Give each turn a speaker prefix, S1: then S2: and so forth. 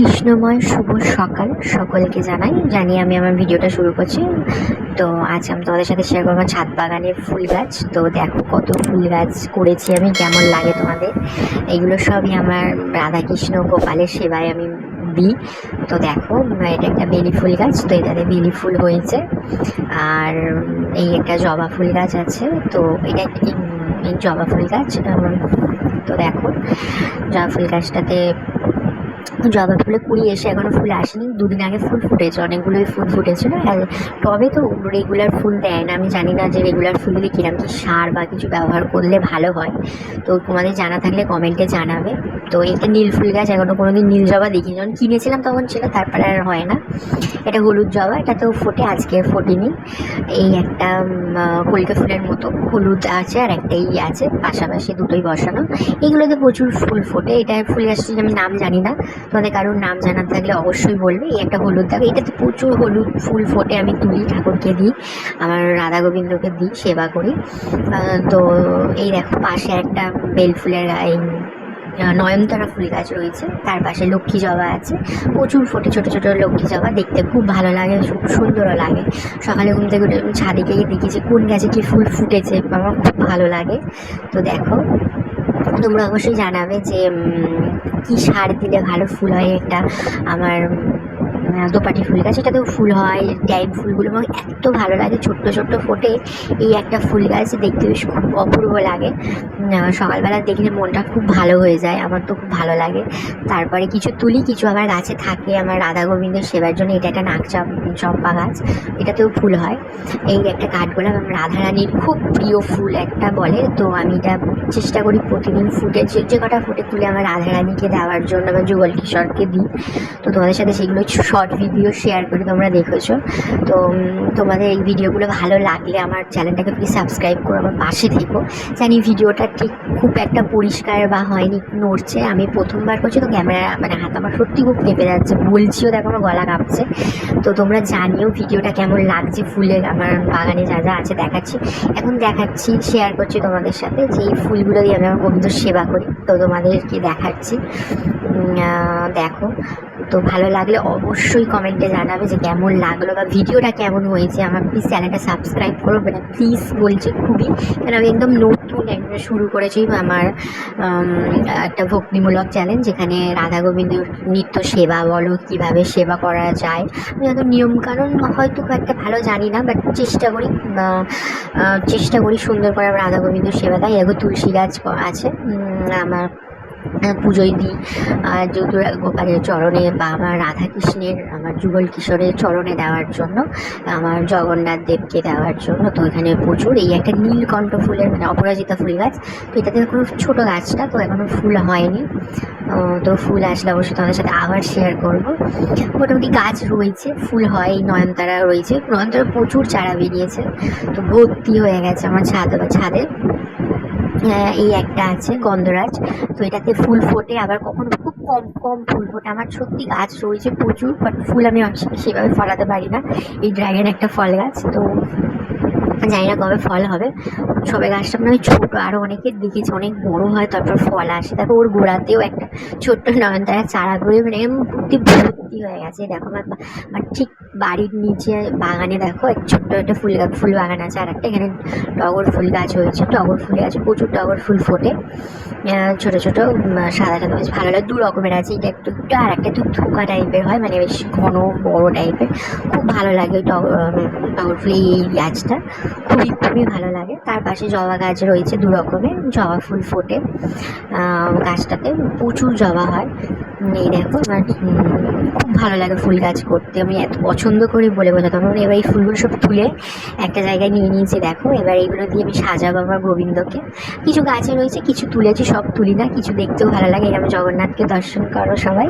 S1: কৃষ্ণময় শুভ সকাল সকলকে জানাই। জানিয়ে আমি আমার ভিডিওটা শুরু করছি। তো আজ আমি তোমাদের সাথে শেয়ার করব ছাদ বাগানের ফুল গাছ। তো দেখো কত ফুল গাছ করেছি আমি, কেমন লাগে তোমাদের? এগুলো সবই আমার রাধাকৃষ্ণ গোপালের সেবায় আমি দিই। তো দেখো, এটা একটা বেলি ফুল গাছ, তো এটাতে বেলি ফুল হয়েছে। আর এই একটা জবা ফুল গাছ আছে, তো এটা জবা ফুল গাছ তো দেখো, জবা ফুল গাছটাতে জবা ফুলে কুড়ি এসে এখনও ফুল আসেনি। দুদিন আগে ফুল ফুটেছে, অনেকগুলোই ফুল ফুটেছিল। আর টবে তো রেগুলার ফুল দেয় না। আমি জানি না যে রেগুলার ফুল দিলে কিরম কি সার বা কিছু ব্যবহার করলে ভালো হয়। তো তোমাদের জানা থাকলে কমেন্টে জানাবে। তো এটা নীল ফুল গাছ এখনও কোনোদিন নীল জবা দেখিনি। যখন কিনেছিলাম তখন ছিল, তারপরে আর হয় না। এটা হলুদ জবা, এটা তো ফোটে, আজকে ফোটেনি। এই একটা কলকে ফুলের মতো হলুদ আছে আর একটা এই আছে। পাশাপাশি দুটোই বসানো। এগুলোতে প্রচুর ফুল ফোটে। এটা ফুল গাছটির আমি নাম জানি না। তোমাদের কারোর নাম জানার থাকলে অবশ্যই বলবে। এই একটা হলুদ দাগ এটাতে প্রচুর হলুদ ফুল ফোটে, আমি তুলি, ঠাকুরকে দিই, আমার রাধা গোবিন্দকে দিই সেবা করি। তো এই দেখো, পাশে একটা বেল ফুলের নয়নতারা ফুল গাছ রয়েছে, তার পাশে লক্ষ্মী জবা আছে। প্রচুর ফোটে, ছোটো ছোটো লক্ষ্মী জবা, দেখতে খুব ভালো লাগে, খুব সুন্দরও লাগে। সকালে ঘুম থেকে উঠে ছাদে গিয়ে দেখি যে কোন গাছে কি ফুল ফুটেছে, আমার খুব ভালো লাগে। তো দেখো তোমরা অবশ্যই জানাবে যে কী সার দিলে ভালো ফুল হয়? এটা আমার দোপাটি ফুল গাছ, এটাতেও ফুল হয় টাইম ফুলগুলো আমার এত ভালো লাগে ছোট্ট ছোট্ট ফোটে এই একটা ফুল গাছ দেখতে বেশ খুব অপূর্ব লাগে। সকালবেলা দেখলে মনটা খুব ভালো হয়ে যায়, আমার তো খুব ভালো লাগে। তারপরে কিছু তুলি, কিছু আমার গাছে থাকে, আমার রাধা গোবিন্দের সেবার জন্য এটা একটা নাক চম্পা গাছ, এটাতেও ফুল হয়। এই একটা কাঠগোলাপ আমার রাধারানীর খুব প্রিয় ফুল একটা বলে, তো আমি এটা চেষ্টা করি প্রতিদিন ফুটে, যে যে কটা ফুটে তুলে আমার রাধারানীকে দেওয়ার জন্য আমার যুগল কিশোরকে দিই। তো তোমাদের সাথে সেগুলো শর্ট ভিডিও শেয়ার করে তোমরা দেখেছ। তো তোমাদের এই ভিডিওগুলো ভালো লাগলে আমার চ্যানেলটাকে প্লিজ সাবস্ক্রাইব করো আমার পাশে থেকো। জানি ভিডিওটা ঠিক খুব একটা পরিষ্কার বা হয়নি, নড়ছে। আমি প্রথমবার করছি, তো ক্যামেরা মানে হাত আমার সত্যি খুব কেঁপে যাচ্ছে। বলছিও দেখো আমার গলা কাঁপছে। তো তোমরা জানিও ভিডিওটা কেমন লাগছে ফুলের, আমার বাগানে যা যা আছে দেখাচ্ছি। এখন দেখাচ্ছি শেয়ার করছি তোমাদের সাথে যে এই ফুলগুলো দিয়ে আমি আমার গোবিন্দ সেবা করি। তো তোমাদেরকে দেখাচ্ছি। দেখো, তো ভালো লাগলে অবশ্যই কমেন্টে জানাবে যে কেমন লাগল বা ভিডিওটা কেমন হয়েছে। আমার প্লিজ চ্যানেলটা সাবস্ক্রাইব করো মানে প্লিজ বলছি খুবই, কারণ আমি একদম নতুন একটা শুরু করেছি আমার একটা ভক্তিমূলক চ্যানেল যেখানে রাধা গোবিন্দর নিত্য সেবা বলো, কীভাবে সেবা করা যায়। আমি হয়তো নিয়মকানুন হয়তো খুব একটা ভালো জানি না বাট চেষ্টা করি চেষ্টা করি সুন্দর করে আমার রাধা গোবিন্দর সেবা দেয় এগো তুলসী গাছ আছে আমার পুজোয় দিই। আর যেহেতু গোপালের চরণে বা আমার রাধা কৃষ্ণের আমার যুগল কিশোরের চরণে দেওয়ার জন্য, আমার জগন্নাথ দেবকে দেওয়ার জন্য, তো এখানে প্রচুর এই একটা নীলকণ্ঠ ফুলের মানে অপরাজিতা ফুল গাছ। তো এটাতে কোনো ছোটো গাছটা তো এখনও ফুল হয়নি। তো ফুল আসলে অবশ্যই তোমাদের সাথে আবার শেয়ার করব। মোটামুটি গাছ রয়েছে, ফুল হয়, নয়নতারা রয়েছে। নয়নতারা প্রচুর চারা বেরিয়েছে। তো ভর্তি হয়ে গেছে আমার ছাদ বা ছাদে। এই একটা আছে, গন্ধরাজ। তো এটাতে ফুল ফোটে, আবার কখনো খুব কম কম ফুল ফোটে। আমার সত্যি গাছ রয়েছে প্রচুর বাট ফুল আমি অনেক- সেভাবে ফলাতে পারি না। এই ড্রাগন একটা ফল গাছ, তো জানি না কবে ফল হবে। সবে গাছটা মানে ছোটো আরও অনেকের দেখেছি, অনেক বড় হয়, তারপর ফল আসে। দেখো ওর গোড়াতেও একটা ছোট্ট নয়নতারা চারা করে মানে ভর্তি ভর্তি হয়ে গেছে। দেখো আমার আমার ঠিক বাড়ির নিচে বাগানে দেখো, এক ছোট্ট একটা ফুল ফুল বাগান আছে আর একটা এখানে টগর ফুল গাছ হয়েছে। টগর ফুল গাছে, প্রচুর টগর ফুল ফোটে। ছোট ছোট সাদা সাদা বেশ ভালো লাগে। দু রকমের আছে। এটা একটু একটু আর একটা একটু থোকা টাইপের হয় মানে বেশ ঘন, বড় টাইপের। খুব ভালো লাগে ওই টগর টগর ফুল, এই গাছটা। খুবই খুবই ভালো লাগে। তার পাশে জবা গাছ রয়েছে দু রকমের জবা ফুল ফোটে গাছটাতে। প্রচুর জবা হয়। এই দেখো আমার খুব ভালো লাগে ফুল গাছ করতে। আমি এত পছন্দ করি বলে বোঝাতে পারব না। এবার এই ফুলগুলো সব তুলে একটা জায়গায় নিয়ে নিয়েছি, দেখো। এবার এইগুলো দিয়ে আমি সাজাবো আমার গোবিন্দকে। কিছু গাছে রয়েছে, কিছু তুলেছি, সব তুলি না, কিছু দেখতেও ভালো লাগে। এরকম জগন্নাথকে দর্শন করো সবাই।